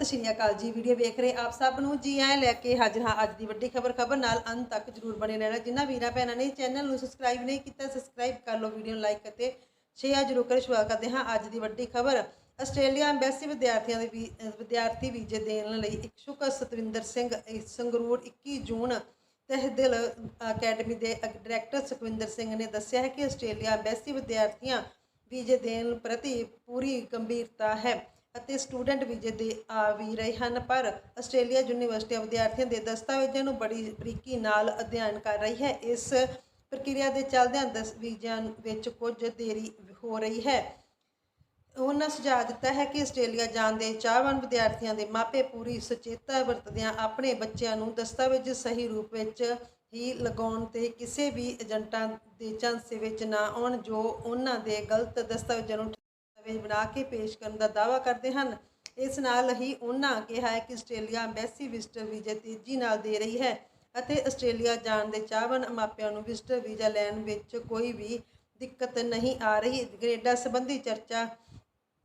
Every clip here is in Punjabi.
ਸਤਿ ਸ਼੍ਰੀ ਅਕਾਲ ਜੀ। ਵੀਡੀਓ ਵੇਖ ਰਹੇ ਆਪ ਸਭ ਨੂੰ। ਜੀ ਆਇਆਂ ਲੈ ਕੇ ਹਾਜ਼ਰ ਹਾਂ, ਅੱਜ ਦੀ ਵੱਡੀ ਖਬਰ ਖਬਰ ਨਾਲ ਅੰਤ ਤੱਕ ਜਰੂਰ ਬਣੇ ਰਹਿਣਾ। ਜਿਨ੍ਹਾਂ ਵੀਰਾਂ ਭੈਣਾਂ ਨੇ ਚੈਨਲ ਨੂੰ ਸਬਸਕ੍ਰਾਈਬ ਨਹੀਂ ਕੀਤਾ ਸਬਸਕ੍ਰਾਈਬ ਕਰ ਲਓ ਵੀਡੀਓ ਨੂੰ ਲਾਈਕ ਅਤੇ ਸ਼ੇਅਰ ਜਰੂਰ ਕਰ ਸ਼ੁਰੂ ਕਰਦੇ ਹਾਂ ਅੱਜ ਦੀ ਵੱਡੀ ਖਬਰ। ਆਸਟ੍ਰੇਲੀਆ ਐਮਬੈਸੀ ਵਿਦਿਆਰਥੀਆਂ ਦੇ ਵੀ, ਵਿਦਿਆਰਥੀ ਵੀਜ਼ੇ ਦੇਣ ਲਈ ਇਛੁਕ ਸਤਵਿੰਦਰ ਸਿੰਘ ਸੰਗਰੂਰ 21 ਜੂਨ ਤਹਿਦਿਲ ਅਕੈਡਮੀ ਦੇ ਡਾਇਰੈਕਟਰ ਸੁਖਵਿੰਦਰ ਸਿੰਘ ਨੇ ਦੱਸਿਆ ਹੈ ਕਿ ਆਸਟ੍ਰੇਲੀਆ ਐਮਬੈਸੀ ਵਿਦਿਆਰਥੀਆਂ ਵੀਜ਼ੇ ਦੇਣ ਪ੍ਰਤੀ ਪੂਰੀ ਗੰਭੀਰਤਾ ਹੈ। ਅਤੇ ਸਟੂਡੈਂਟ ਵੀਜ਼ੇ ਦੇ ਆ ਵੀ ਰਹੇ ਹਨ, ਪਰ ਆਸਟ੍ਰੇਲੀਆ ਯੂਨੀਵਰਸਿਟੀਆਂ ਵਿਦਿਆਰਥੀਆਂ ਦੇ ਦਸਤਾਵੇਜ਼ਾਂ ਨੂੰ ਬੜੀ ਬਰੀਕੀ ਨਾਲ ਅਧਿਐਨ ਕਰ ਰਹੀ ਹੈ। ਇਸ ਪ੍ਰਕਿਰਿਆ ਦੇ ਚੱਲਦਿਆਂ ਦਸਤਾਵੇਜ਼ਾਂ ਵਿੱਚ ਕੁਝ ਦੇਰੀ ਹੋ ਰਹੀ ਹੈ। ਉਹਨਾਂ ਸੁਝਾਅ ਦਿੱਤਾ ਹੈ ਕਿ ਆਸਟ੍ਰੇਲੀਆ ਜਾਣ ਦੇ ਚਾਹਵਾਨ ਵਿਦਿਆਰਥੀਆਂ ਦੇ ਮਾਪੇ ਪੂਰੀ ਸੁਚੇਤਾ ਵਰਤਦਿਆਂ ਆਪਣੇ ਬੱਚਿਆਂ ਨੂੰ ਦਸਤਾਵੇਜ਼ ਸਹੀ ਰੂਪ ਵਿੱਚ ਹੀ ਲਗਾਉਣ ਤੇ ਕਿਸੇ ਵੀ ਏਜੰਟਾਂ ਦੇ ਝਾਂਸੇ ਵਿੱਚ ਨਾ ਆਉਣ, ਜੋ ਉਹਨਾਂ ਦੇ ਗਲਤ ਦਸਤਾਵੇਜ਼ਾਂ ਨੂੰ ਦਸਤਾਵੇਜ਼ ਬਣਾ ਕੇ ਪੇਸ਼ ਕਰਨ ਦਾ ਦਾਅਵਾ ਕਰਦੇ ਹਨ। ਇਸ ਨਾਲ ਹੀ ਉਹਨਾਂ ਕਿਹਾ ਹੈ ਕਿ ਆਸਟ੍ਰੇਲੀਆ ਐਮਬੈਸੀ ਵਿਜ਼ਟਰ ਵੀਜ਼ੇ ਤੇਜ਼ੀ ਨਾਲ ਦੇ ਰਹੀ ਹੈ ਅਤੇ ਆਸਟ੍ਰੇਲੀਆ ਜਾਣ ਦੇ ਚਾਹਵਾਨ ਮਾਪਿਆਂ ਨੂੰ ਵਿਜ਼ਟਰ ਵੀਜ਼ਾ ਲੈਣ ਵਿੱਚ ਕੋਈ ਵੀ ਦਿੱਕਤ ਨਹੀਂ ਆ ਰਹੀ। ਕੈਨੇਡਾ ਸੰਬੰਧੀ ਚਰਚਾ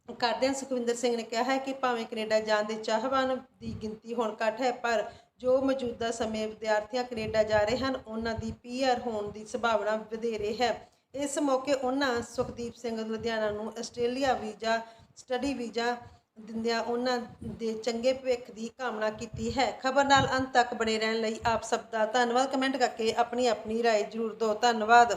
ਕਰਦਿਆਂ ਸੁਖਵਿੰਦਰ ਸਿੰਘ ਨੇ ਕਿਹਾ ਹੈ ਕਿ ਭਾਵੇਂ ਕੈਨੇਡਾ ਜਾਣ ਦੇ ਚਾਹਵਾਨ ਦੀ ਗਿਣਤੀ ਹੁਣ ਘੱਟ ਹੈ, ਪਰ ਜੋ ਮੌਜੂਦਾ ਸਮੇਂ ਵਿਦਿਆਰਥੀਆਂ ਕੈਨੇਡਾ ਜਾ ਰਹੇ ਹਨ, ਉਹਨਾਂ ਦੀ ਪੀਆਰ ਹੋਣ ਦੀ ਸੰਭਾਵਨਾ ਵਧੇਰੇ ਹੈ। ਇਸ ਮੌਕੇ ਉਹਨਾਂ ਸੁਖਦੀਪ ਸਿੰਘ ਲੁਧਿਆਣਾ ਨੂੰ ਆਸਟ੍ਰੇਲੀਆ ਵੀਜ਼ਾ ਸਟੱਡੀ ਵੀਜ਼ਾ ਦਿੰਦਿਆਂ ਉਹਨਾਂ ਦੇ ਚੰਗੇ ਭਵਿੱਖ ਦੀ ਕਾਮਨਾ ਕੀਤੀ ਹੈ ਖਬਰ ਨਾਲ ਅੰਤ ਤੱਕ ਬਣੇ ਰਹਿਣ ਲਈ ਆਪ ਸਭ ਦਾ ਧੰਨਵਾਦ ਕਮੈਂਟ ਕਰਕੇ ਆਪਣੀ ਆਪਣੀ رائے ਜ਼ਰੂਰ ਦਿਓ ਧੰਨਵਾਦ